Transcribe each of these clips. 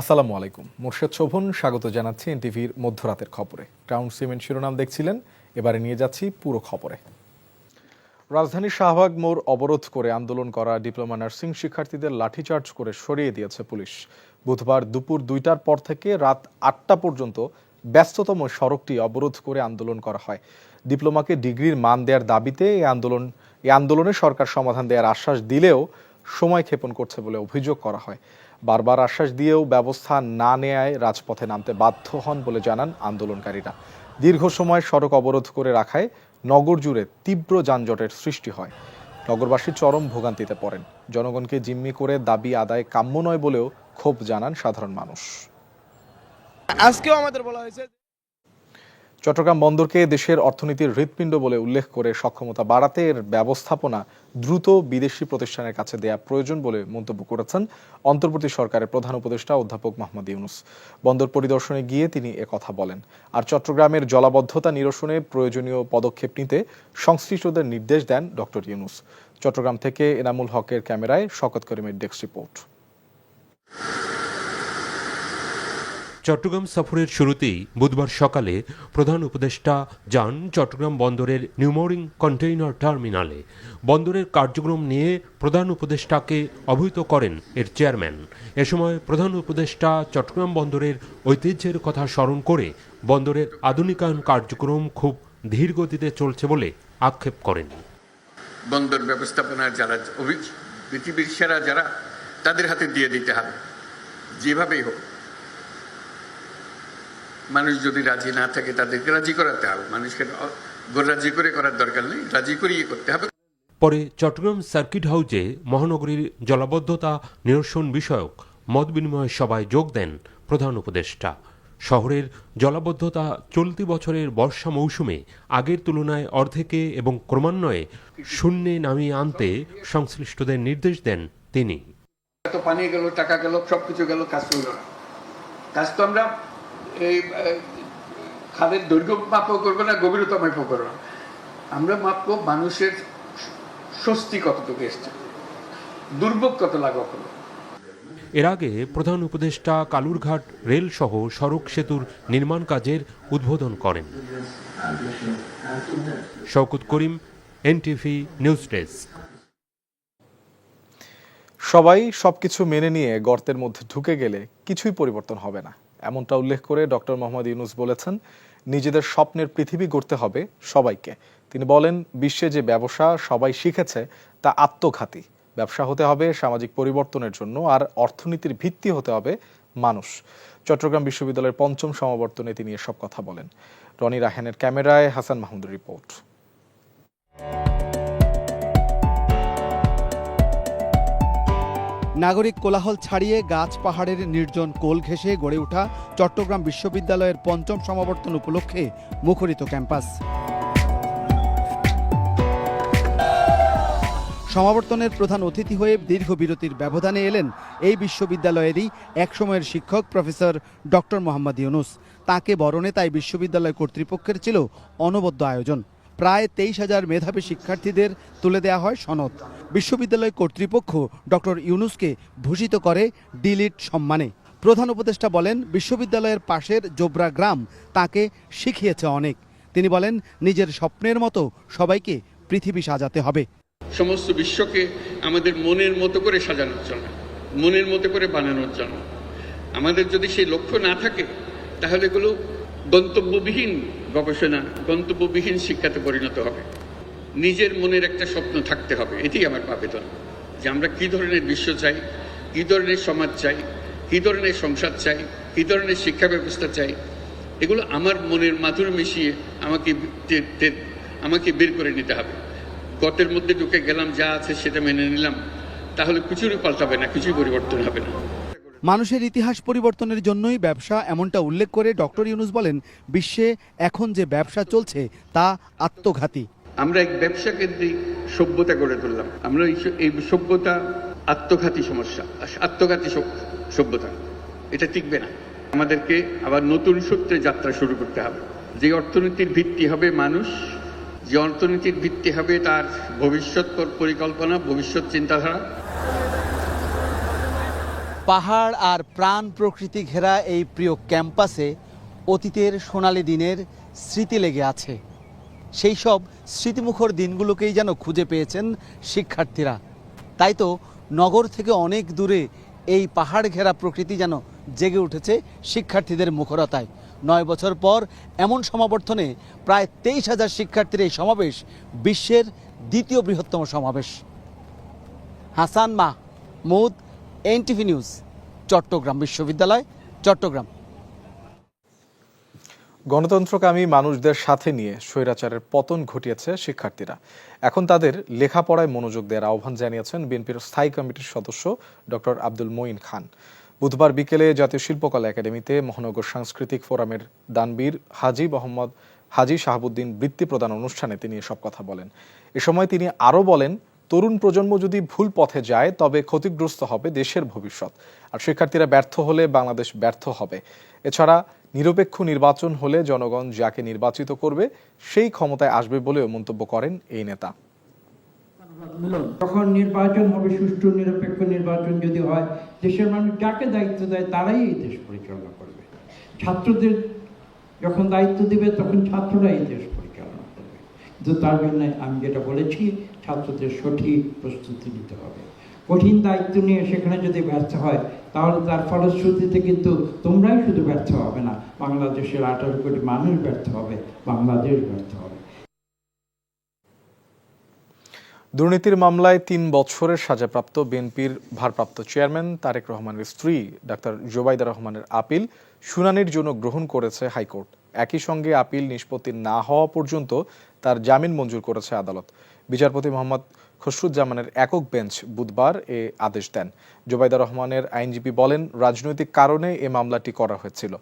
আসসালামু আলাইকুম। মোর্শেদ শোভন, স্বাগত জানাচ্ছি এনটিভির মধ্যরাতের খবরে। ক্রাউন সিমেন্ট শিরোনাম দেখছিলেন, এবারে নিয়ে যাচ্ছি পুরো খবরে। রাজধানীর শাহবাগ মোড় অবরোধ করে আন্দোলন করা ডিপ্লোমা নার্সিং শিক্ষার্থীদের লাঠিচার্জ করে সরিয়ে দিয়েছে পুলিশ। বুধবার দুপুর দুইটার পর থেকে রাত আটটা পর্যন্ত ব্যস্ততম সড়কটি অবরোধ করে আন্দোলন করা হয়। ডিপ্লোমাকে ডিগ্রির মান দেওয়ার দাবিতে এই আন্দোলন এই আন্দোলনে সরকার সমাধান দেওয়ার আশ্বাস দিলেও সময় ক্ষেপণ করছে বলে অভিযোগ করা হয়। বারবার আশ্বাস দিয়েও ব্যবস্থা না নেয়ায় রাজপথে নামতে বাধ্য হন বলে জানান আন্দোলনকারীরা। দীর্ঘ সময় সড়ক অবরোধ করে রাখায় নগর জুড়ে তীব্র যানজটের সৃষ্টি হয়। নগরবাসী চরম ভোগান্তিতে পড়েন। জনগণকে জিম্মি করে দাবি আদায় কাম্য নয় বলেও ক্ষোভ জানান সাধারণ মানুষ। আজকেও আমাদের বলা হয়েছে চট্টগ্রাম বন্দরকে দেশের অর্থনীতির হৃৎপিণ্ড বলে উল্লেখ করে সক্ষমতা বাড়াতে এর ব্যবস্থাপনা দ্রুত বিদেশি প্রতিষ্ঠানের কাছে দেয়া প্রয়োজন বলে মন্তব্য করেছেন অন্তর্বর্তী সরকারের প্রধান উপদেষ্টা অধ্যাপক মোহাম্মদ ইউনুস। বন্দর পরিদর্শনে গিয়ে তিনি একথা বলেন, আর চট্টগ্রামের জলাবদ্ধতা নিরসনে প্রয়োজনীয় পদক্ষেপ নিতে সংশ্লিষ্টদের নির্দেশ দেন ডক্টর ইউনুস। চট্টগ্রাম থেকে এনামুল হকের ক্যামেরায় শকত করিমের ডেস্ক রিপোর্ট। চট্টগ্রাম সফরের শুরুতেই বুধবার সকালে প্রধান উপদেষ্টা যান চট্টগ্রাম বন্দরের নিউমোরিং কন্টেইনার টার্মিনালে। বন্দরের কার্যক্রম নিয়ে প্রধান উপদেষ্টাকে অবহিত করেন এর চেয়ারম্যান। এ সময় প্রধান উপদেষ্টা চট্টগ্রাম বন্দরের ঐতিহ্যের কথা স্মরণ করে বন্দরের আধুনিকায়ন কার্যক্রম খুব ধীর গতিতে চলছে বলে আক্ষেপ করেন। বন্দর ব্যবস্থাপনার যারা পৃথিবীর সেরা যারা, তাদের হাতে দিয়ে দিতে হবে যেভাবেই হোক। মানুষ যদি রাজি না থাকে তাদেরকে রাজি করাতে হবে। মানুষকে রাজি করে করার দরকার নেই রাজি করিয়ে করতে হবে। পরে চট্টগ্রাম সার্কিট হাউজে মহানগরীর জলাবদ্ধতা নিরসন বিষয়ক মত বিনিময় সভায় যোগ দেন প্রধান উপদেষ্টা। শহরের জলাবদ্ধতা চলতি বছরের বর্ষা মৌসুমে আগের তুলনায় অর্ধেকে এবং ক্রমান্বয়ে শূন্যে নামিয়ে আনতে সংশ্লিষ্টদের নির্দেশ দেন তিনি। এত পানি গেল টাকা গেল সবকিছু গেল কাজ হইল না। কাজ তো আমরা খালের দৈর্ঘ্য মাপও করব না গভীরতা মাপও করব না। আমরা মাপবো মানুষের স্বস্তি কতটুকু এসছে দুর্ভোগ কত লাঘব হলো। এর আগে প্রধান উপদেষ্টা কালুরঘাট রেল সহ সড়ক সেতুর নির্মাণ কাজের উদ্বোধন করেন। Shawkat Karim NTV news desk. সবাই সবকিছু মেনে নিয়ে গর্তের মধ্যে ঢুকে গেলে কিছুই পরিবর্তন হবে না। এমনটা উল্লেখ করে ডক্টর মোহাম্মদ ইউনুস বলেছেন, নিজেদের স্বপ্নের পৃথিবী গড়তে হবে সবাইকে। তিনি বলেন, বিশ্বে যে ব্যবসা সবাই শিখেছে, তা আত্মঘাতী। ব্যবসা হতে হবে সামাজিক পরিবর্তনের জন্য, আর অর্থনীতির ভিত্তি হতে হবে মানুষ। চট্টগ্রাম বিশ্ববিদ্যালয়ের পঞ্চম সমাবর্তনে তিনি এসব কথা বলেন। রনি রাহেনের ক্যামেরায় হাসান মাহমুদের রিপোর্ট। নাগরিক কোলাহল ছাড়িয়ে গাছ পাহাড়ের নির্জন কোল ঘেঁষে গড়ে ওঠা চট্টগ্রাম বিশ্ববিদ্যালয়ের পঞ্চম সমাবর্তন উপলক্ষে মুখরিত ক্যাম্পাস। সমাবর্তনের প্রধান অতিথি হয়ে দীর্ঘ বিরতির ব্যবধানে এলেন এই বিশ্ববিদ্যালয়েরই একসময়ের শিক্ষক প্রফেসর ডক্টর মোহাম্মদ ইউনুস। তাকে বরণে তাই বিশ্ববিদ্যালয় কর্তৃপক্ষের ছিল অনবদ্য আয়োজন। প্রায় তেইশ হাজার মেধাবী শিক্ষার্থীদের তুলে দেওয়া হয় সনদ। বিশ্ববিদ্যালয় কর্তৃপক্ষ ডক্টর ইউনুসকে ভূষিত করে ডিলিট সম্মানে। প্রধান উপদেষ্টা বলেন, বিশ্ববিদ্যালয়ের পাশের জোবরা গ্রাম তাকে শিখিয়েছে অনেক। তিনি বলেন, নিজের স্বপ্নের মতো সবাইকে পৃথিবী সাজাতে হবে। সমস্ত বিশ্বকে আমাদের মনের মতো করে সাজানোর জন্য, মনের মতো করে বানানোর জন্য। আমাদের যদি সেই লক্ষ্য না থাকে, তাহলে এগুলো গন্তব্যবিহীন গবেষণা, গন্তব্যবিহীন শিক্ষাতে পরিণত হবে। নিজের মনের একটা স্বপ্ন থাকতে হবে, এটাই আমার আবেদন। যে আমরা কী ধরনের বিশ্ব চাই, কি ধরনের সমাজ চাই, কি ধরনের সংসার চাই, কি ধরনের শিক্ষা ব্যবস্থা চাই, এগুলো আমার মনের মাধুর মিশিয়ে আমাকে আমাকে বের করে নিতে হবে। গতের মধ্যে ঢুকে গেলাম, যা আছে সেটা মেনে নিলাম, তাহলে কিছুরই পাল্টাবে না, কিছুই পরিবর্তন হবে না। মানুষের ইতিহাস পরিবর্তনের জন্যই ব্যবসা এমনটা উল্লেখ করে ডক্টর ইউনুস বলেন, বিশ্বে এখন যে ব্যবসা চলছে তা আত্মঘাতী। আমরা এক ব্যবসা কেন্দ্রিক সভ্যতা গড়ে তুললাম। আমরা এই সভ্যতা আত্মঘাতী সমস্যা আত্মঘাতী সভ্যতা। এটা টিকবে না। আমাদেরকে আবার নতুন সূত্রে যাত্রা শুরু করতে হবে। যে অর্থনীতির ভিত্তি হবে মানুষ, যে অর্থনীতির ভিত্তি হবে তার ভবিষ্যৎ পর- পরিকল্পনা, ভবিষ্যৎ চিন্তাধারা। পাহাড় আর প্রাণ প্রকৃতি ঘেরা এই প্রিয় ক্যাম্পাসে অতীতের সোনালি দিনের স্মৃতি লেগে আছে। সেই সব স্মৃতিমুখর দিনগুলোকেই যেন খুঁজে পেয়েছেন শিক্ষার্থীরা। তাই তো নগর থেকে অনেক দূরে এই পাহাড় ঘেরা প্রকৃতি যেন জেগে উঠেছে শিক্ষার্থীদের মুখরতায়। নয় বছর পর এমন সমাবর্তনে প্রায় তেইশ হাজার শিক্ষার্থীর এই সমাবেশ বিশ্বের দ্বিতীয় বৃহত্তম সমাবেশ। হাসান মাহ মুদ এনটিভি নিউজ, চট্টগ্রাম বিশ্ববিদ্যালয়, চট্টগ্রাম। গণতন্ত্রকামী মানুষদের সাথে নিয়ে স্বৈরাচারের পতন ঘটিয়েছে শিক্ষার্থীরা। এখন তাদের লেখাপড়ায় মনোযোগ দেওয়ার আহ্বান জানিয়েছেন বিএনপির স্থায়ী কমিটির সদস্য ডক্টর আব্দুল মঈন খান। বুধবার বিকেলে জাতীয় শিল্পকলা একাডেমিতে মহানগর সাংস্কৃতিক ফোরামের দানবীর হাজি মোহাম্মদ হাজি শাহাবুদ্দিন বৃত্তি প্রদান অনুষ্ঠানে তিনি এসব কথা বলেন। এ সময় তিনি আরও বলেন তরুণ প্রজন্ম যদি ভুল পথে যায়, তবে ক্ষতিগ্রস্ত হবে দেশের ভবিষ্যৎ। আর শিক্ষার্থীরা ব্যর্থ হলে বাংলাদেশ ব্যর্থ হবে। এছাড়া নিরপেক্ষ নির্বাচন হলে জনগণ যাকে নির্বাচিত করবে, সেই ক্ষমতায় আসবে বলেও মন্তব্য করেন এই নেতা। যখন নির্বাচন হবে, সুষ্ঠু, নিরপেক্ষ নির্বাচন যদি হয়, দেশের মানুষ যাকে দায়িত্ব দেয়, তারাই এই দেশ পরিচালনা করবে। ছাত্রদের যখন দায়িত্ব দিবে, তখন ছাত্ররা এই দেশ পরিচালনা করবে। কিন্তু তার জন্য আমি যেটা বলেছি ছাত্রদের সঠিক প্রস্তুতি নিতে হবে। কঠিন দায়িত্ব নিয়ে সেখানে যদি ব্যর্থ হয়, তাহলে তার ফলশ্রুতিতে কিন্তু তোমরাই শুধু ব্যর্থ হবে না, বাংলাদেশের আঠারো কোটি মানুষ ব্যর্থ হবে, বাংলাদেশ ব্যর্থ হবে। দুর্নীতির মামলায় তিন বছরের সাজাপ্রাপ্ত বিএনপির ভারপ্রাপ্ত চেয়ারম্যান তারেক রহমানের স্ত্রী ডাক্তার জোবাইদা রহমানের আপিল শুনানির জন্য গ্রহণ করেছে হাইকোর্ট। একই সঙ্গে আপিল নিষ্পত্তি না হওয়া পর্যন্ত তার জামিন মঞ্জুর করেছে আদালত। বিচারপতি মোহাম্মদ খসরুজ্জামানের একক বেঞ্চ বুধবার এ আদেশ দেন। জোবাইদা রহমানের আইনজীবী বলেন, রাজনৈতিক কারণে এ মামলাটি করা হয়েছিল।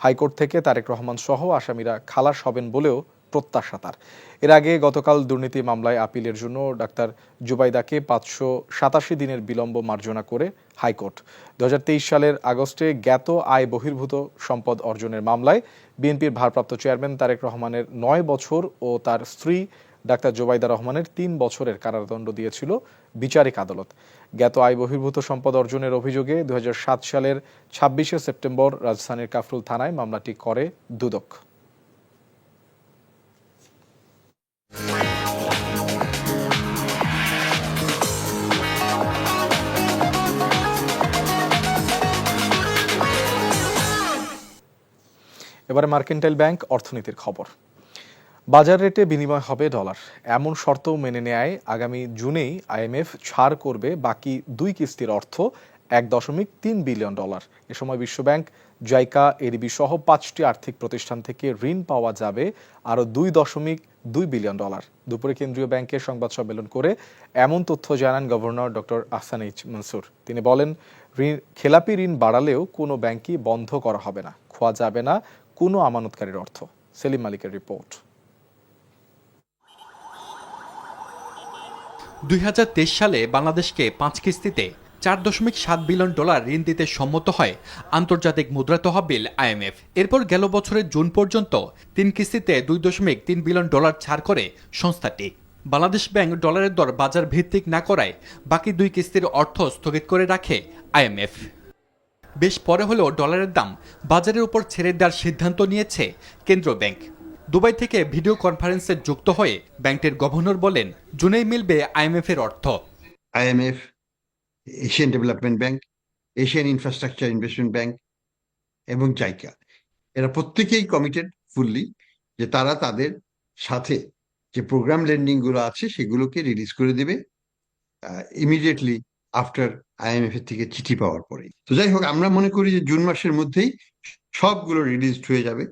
হাইকোর্ট থেকে তারেক রহমান সহ আসামিরা খালাস হবেন বলেও প্রত্যাশা তার। এর আগে গতকাল দুর্নীতি মামলায় আপিলের জন্য ডাক্তার জুবাইদাকে পাঁচশো সাতাশি দিনের বিলম্ব মার্জনা করে হাইকোর্ট। দু হাজার তেইশ সালের আগস্টে জ্ঞাত আয় বহির্ভূত সম্পদ অর্জনের মামলায় বিএনপির ভারপ্রাপ্ত চেয়ারম্যান তারেক রহমানের নয় বছর ও তার স্ত্রী ডাক্তার জোবাইদা রহমানের তিন বছরের কারাদণ্ড দিয়েছিল বিচারিক আদালত। জ্ঞাত আয় বহির্ভূত সম্পদ অর্জনের অভিযোগে দু হাজার সাত সালের ছাব্বিশে সেপ্টেম্বর রাজধানীর কাফরুল থানায় মামলাটি করে দুদক। এবারে মার্কেন্টাইল ব্যাংক অর্থনীতির খবর। বাজার রেটে বিনিময় হবে ডলার। এমন শর্ত মেনে নেয় আগামী জুনেই আইএমএফ ছাড় করবে বাকি দুই কিস্তির অর্থ এক দশমিক তিন বিলিয়ন ডলার। এ সময় বিশ্বব্যাংক, জাইকা, এডিবি সহ পাঁচটি আর্থিক প্রতিষ্ঠান থেকে ঋণ পাওয়া যাবে আরও দুই দশমিক দুই বিলিয়ন ডলার। দুপুরে কেন্দ্রীয় ব্যাংকের সংবাদ সম্মেলন করে এমন তথ্য জানান governor doctor Ahsan H Mansur. তিনি বলেন ঋণ খেলাপি ঋণ বাড়ালেও কোনো ব্যাংকই বন্ধ করা হবে না। খোয়া যাবে না কোনো আমানতকারীর অর্থ। সেলিম মালিকের রিপোর্ট। দুই হাজার তেইশ সালে বাংলাদেশকে পাঁচ কিস্তিতে চার দশমিক সাত বিলিয়ন ডলার ঋণ দিতে সম্মত হয় আন্তর্জাতিক মুদ্রা তহবিল আইএমএফ এরপর গেল বছরের জুন পর্যন্ত তিন কিস্তিতে দুই দশমিক তিন বিলিয়ন ডলার ছাড় করে সংস্থাটি। বাংলাদেশ ব্যাংক ডলারের দর বাজার ভিত্তিক না করায় বাকি দুই কিস্তির অর্থ স্থগিত করে রাখে আইএমএফ বেশ পরে হলেও ডলারের দাম বাজারের উপর ছেড়ে দেওয়ার সিদ্ধান্ত নিয়েছে কেন্দ্র ব্যাংক। দুবাই থেকে ভিডিও কনফারেন্সে যুক্ত হয়ে ব্যাংকটির গভর্নর বলেন জুনেই মিলবে আইএমএফ এর অর্থ। IMF, Asian development bank Asian infrastructure investment bank এবং জাইকা। এরা প্রত্যেকেই কমিটেড ফুললি যে তারা তাদের সাথে যে প্রোগ্রাম লেন্ডিংগুলো আছে সেগুলোকে রিলিজ করে দেবে ইমিডিয়েটলি আফটার আইএমএফ এর থেকে চিঠি পাওয়ার পরে তো যাই হোক আমরা মনে করি যে জুন মাসের মধ্যেই সবগুলো রিলিজড হয়ে যাবে।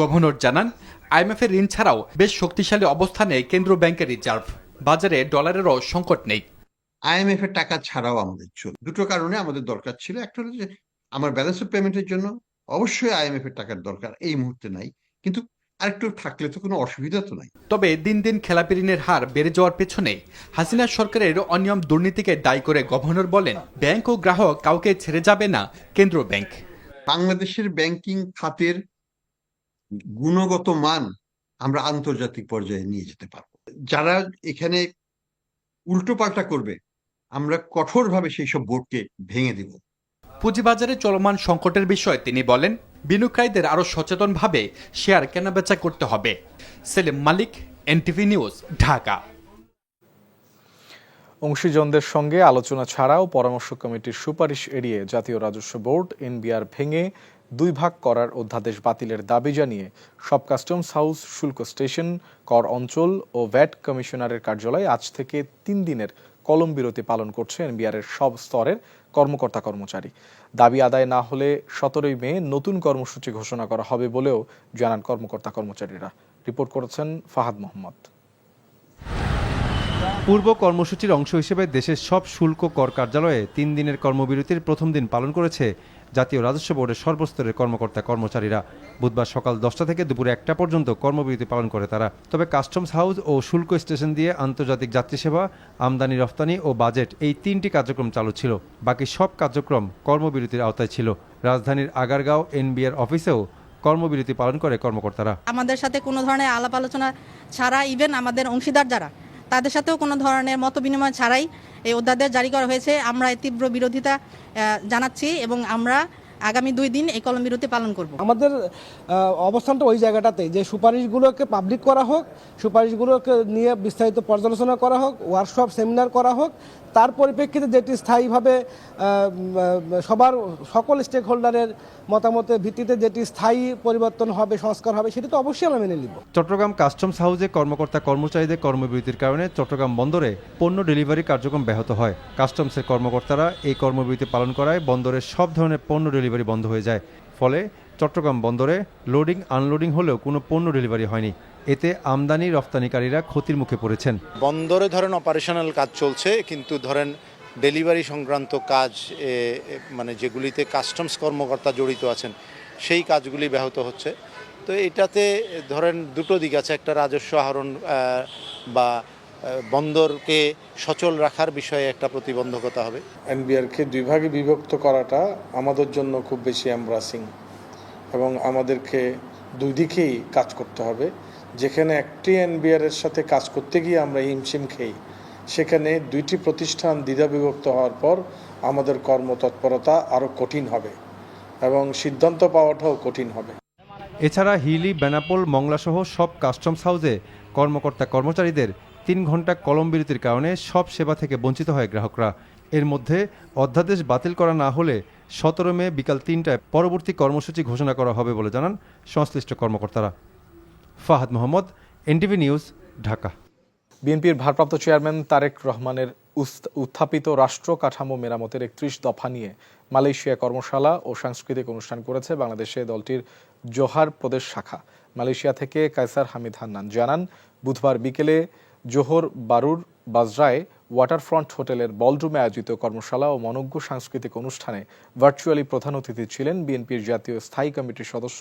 গভর্নর জানান আইএমএফ এর ঋণ ছাড়াও বেশ শক্তিশালী অবস্থানে কেন্দ্র ব্যাংকের রিজার্ভ। বাজারে ডলারেরও সংকট নেই। আইএমএফ এর টাকা ছাড়াও আমাদের চল। দুটো কারণে আমাদের দরকার ছিল। একটা হলো যে আমার ব্যালেন্স অফ পেমেন্টের জন্য অবশ্যই আইএমএফ এর টাকার দরকার। এই মুহূর্তে নাই। কিন্তু আরেকটু থাকলে তো কোনো অসুবিধা তো নাই। তবে দিন দিন খেলাপি ঋণের হার বেড়ে যাওয়ার পেছনে হাসিনা সরকারের অনিয়ম দুর্নীতিকে দায়ী করে গভর্নর বলেন ব্যাংক ও গ্রাহক কাউকে ছেড়ে যাবে না কেন্দ্র ব্যাংক। বাংলাদেশের ব্যাংকিং খাতের গুণগত মান আমরা আন্তর্জাতিক পর্যায়ে নিয়ে যেতে পারব। যারা এখানে উল্টোপাল্টা করবে আমরা কঠোরভাবে সেই সব বোর্ডকে ভেঙে দিব। পুঁজিবাজারে চলমান সংকটের বিষয়ে তিনি বলেন বিনিয়োগকারীদের আরও সচেতনভাবে শেয়ার কেনাবেচা করতে হবে। Selim Malik NTV news Dhaka. অংশীজনদের সঙ্গে আলোচনা ছাড়াও পরামর্শ কমিটির সুপারিশ এড়িয়ে জাতীয় রাজস্ব বোর্ড এনবিআর ভেঙে দুই ভাগ করার অধ্যাদেশ বাতিলের দাবি জানিয়ে সব কাস্টমস হাউস, শুল্ক স্টেশন, কর অঞ্চল ও ভ্যাট কমিশনারের কার্যালয়ে আজ থেকে তিন দিনের কলম বিরতি পালন করছে এনবিআর এর সব স্তরের কর্মকর্তা কর্মচারী। দাবি আদায় না হলে সতেরোই মে নতুন কর্মসূচি ঘোষণা করা হবে বলেও জানান কর্মকর্তা কর্মচারীরা। রিপোর্ট করেছেন ফাহাদ মোহাম্মদ। পূর্ব কর্মসূচির অংশ হিসেবে দেশের সব শুল্ক কর কার্যালয়ে তিন দিনের কর্মবিরতির প্রথম দিন পালন করেছে জাতীয় রাজস্ব বোর্ডের সর্বস্তরের কর্মকর্তা কর্মচারীরা। বুধবার সকাল দশটা থেকে দুপুর একটা পর্যন্ত কর্মবিরতি পালন করে তারা। তবে কাস্টমস হাউস ও শুল্ক স্টেশন দিয়ে আন্তর্জাতিক যাত্রী সেবা আমদানি, রফতানি ও বাজেট এই তিনটি কার্যক্রম চালু ছিল। বাকি সব কার্যক্রম কর্মবিরতির আওতায় ছিল। রাজধানীর আগারগাঁও এনবিআর অফিসেও কর্মবিরতি পালন করে কর্মকর্তারা। আমাদের সাথে কোনো ধরনের আলাপ আলোচনা ছাড়া ইভেন আমাদের অংশীদার যারা তাদের সাথেও কোনো ধরনের মত বিনিময় ছাড়াই এই অধ্যাদেশ জারি করা হয়েছে। আমরা এই তীব্র বিরোধিতা জানাচ্ছি এবং আমরা আগামী দুই দিন এই কলম বিরতি পালন করব। আমাদের অবস্থানটা ওই জায়গাটাতে যে সুপারিশগুলোকে পাবলিক করা হোক সুপারিশগুলোকে নিয়ে বিস্তারিত পর্যালোচনা করা হোক ওয়ার্কশপ সেমিনার করা হোক তার পরিপ্রেক্ষিতে যেটি স্থায়ীভাবে সবার সকল স্টেক হোল্ডারের মতামতের ভিত্তিতে যেটি স্থায়ী পরিবর্তন হবে সংস্কার হবে সেটি তো অবশ্যই আমরা মেনে নিব। চট্টগ্রাম কাস্টমস হাউসে কর্মকর্তা কর্মচারীদের কর্মবিরতির কারণে চট্টগ্রাম বন্দরে পণ্য ডেলিভারি কার্যক্রম ব্যাহত হয়। কাস্টমসের কর্মকর্তারা এই কর্মবিরতি পালন করায় বন্দরের সব ধরনের পণ্য ডেলিভারি বন্ধ হয়ে যায়। ফলে চট্টগ্রাম বন্দরে লোডিং আনলোডিং হলেও কোনো পণ্য ডেলিভারি হয়নি। এতে আমদানি রফতানিকারীরা ক্ষতির মুখে পড়েছেন। বন্দরে ধরেন অপারেশনাল কাজ চলছে, কিন্তু ধরেন ডেলিভারি সংক্রান্ত কাজ মানে যেগুলিতে কাস্টমস কর্মকর্তা জড়িত আছেন, সেই কাজগুলি ব্যাহত হচ্ছে। তো এটাতে ধরেন দুটো দিক আছে, একটা রাজস্ব আহরণ বা বন্দরকে সচল রাখার বিষয়ে একটা প্রতিবন্ধকতা হবে। এনবিআরকে দুই ভাগে বিভক্ত করাটা আমাদের জন্য খুব বেশি এমব্রাসিং এবং আমাদেরকে দুই দিকেই কাজ করতে হবে। যেখানে একটি এনবিআর এর সাথে কাজ করতে গিয়ে আমরা হিমশিম খেই সেখানে দুইটি প্রতিষ্ঠান দ্বিধা বিভক্ত হওয়ার পর আমাদের কর্মতৎপরতা আরও কঠিন হবে এবং সিদ্ধান্ত পাওয়াটাও কঠিন হবে। এছাড়া হিলি বেনাপোল মংলাসহ সব কাস্টমস হাউসে কর্মকর্তা কর্মচারীদের তিন ঘণ্টা কলম বিরতির কারণে সব সেবা থেকে বঞ্চিত হয় গ্রাহকরা। এর মধ্যে অধ্যাদেশ বাতিল করা না হলে সতেরো মে বিকাল তিনটায় পরবর্তী কর্মসূচি ঘোষণা করা হবে বলে জানান সংশ্লিষ্ট কর্মকর্তারা। Fahad Mohammad, NTV news, Dhaka. বিএনপির ভারপ্রাপ্ত চেয়ারম্যান তারেক রহমানের উত্থাপিত রাষ্ট্র কাঠামো মেরামতের একত্রিশ দফা নিয়ে মালয়েশিয়া কর্মশালা ও সাংস্কৃতিক অনুষ্ঠান করেছে বাংলাদেশে দলটির জোহার প্রদেশ শাখা। মালয়েশিয়া থেকে কায়সার হামিদ হান্নান জানান, বুধবার বিকেলে জোহর বারুর বাজরায় ওয়াটারফ্রন্ট হোটেলের বলরুমে আয়োজিত কর্মশালা ও মনজ্ঞ সাংস্কৃতিক অনুষ্ঠানে ভার্চুয়ালি প্রধান অতিথি ছিলেন বিএনপির জাতীয় স্থায়ী কমিটির সদস্য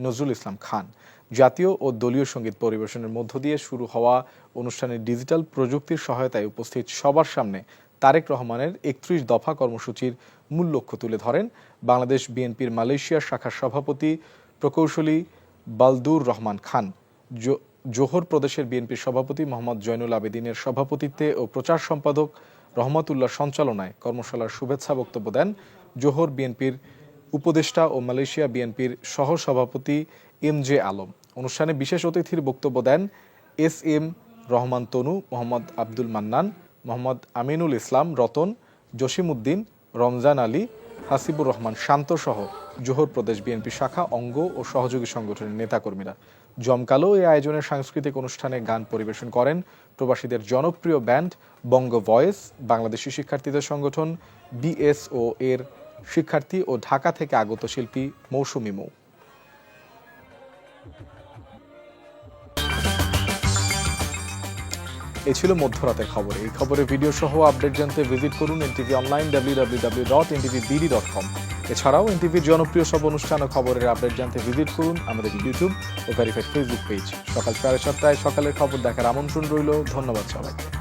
নজরুল ইসলাম খান। জাতীয় ও দলীয় সংগীত পরিবেশনের মধ্য দিয়ে শুরু হওয়া অনুষ্ঠানে ডিজিটাল প্রযুক্তির সহায়তায় উপস্থিত সবার সামনে তারেক রহমানের একত্রিশ দফা কর্মসূচির মূল লক্ষ্য তুলে ধরেন বাংলাদেশ বিএনপির মালয়েশিয়া শাখার সভাপতি প্রকৌশলী বালদুর রহমান খান। জোহর প্রদেশের বিএনপির সভাপতি মোহাম্মদ জয়নুল আবেদিনের সভাপতিত্বে ও প্রচার সম্পাদক রহমতুল্লাহ সঞ্চালনায় কর্মশালার শুভেচ্ছা বক্তব্য দেন জোহর বিএনপির উপদেষ্টা ও মালয়েশিয়া বিএনপির সহ সভাপতি এম জে আলম। অনুষ্ঠানে বিশেষ অতিথির বক্তব্য দেন এস এম রহমান তনু, মোহাম্মদ আব্দুল মান্নান, মোহাম্মদ আমিনুল ইসলাম রতন, জসিমউদ্দিন, রমজান আলী, হাসিবুর রহমান শান্ত সহ জোহর প্রদেশ বিএনপি শাখা, অঙ্গ ও সহযোগী সংগঠনের নেতাকর্মীরা। জমকালো এই আয়োজনের সাংস্কৃতিক অনুষ্ঠানে গান পরিবেশন করেন প্রবাসীদের জনপ্রিয় ব্যান্ড বঙ্গ ভয়েস, বাংলাদেশি শিক্ষার্থীদের সংগঠন বিএসও এর শিক্ষার্থী ও ঢাকা থেকে আগত শিল্পী মৌসুমী মৌ। এ ছিল মধ্যরাতের খবর। এই খবরের ভিডিও সহ আপডেট জানতে ভিজিট করুন NTV online W W W dot NTV dot com. এছাড়াও এনটিভির জনপ্রিয় সব অনুষ্ঠান ও খবরের আপডেট জানতে ভিজিট করুন আমাদের ইউটিউব ও ভেরিফাইড ফেসবুক পেজ। সকাল সাড়ে সাতটায় সকালের খবর দেখার আমন্ত্রণ রইল। ধন্যবাদ সবাইকে।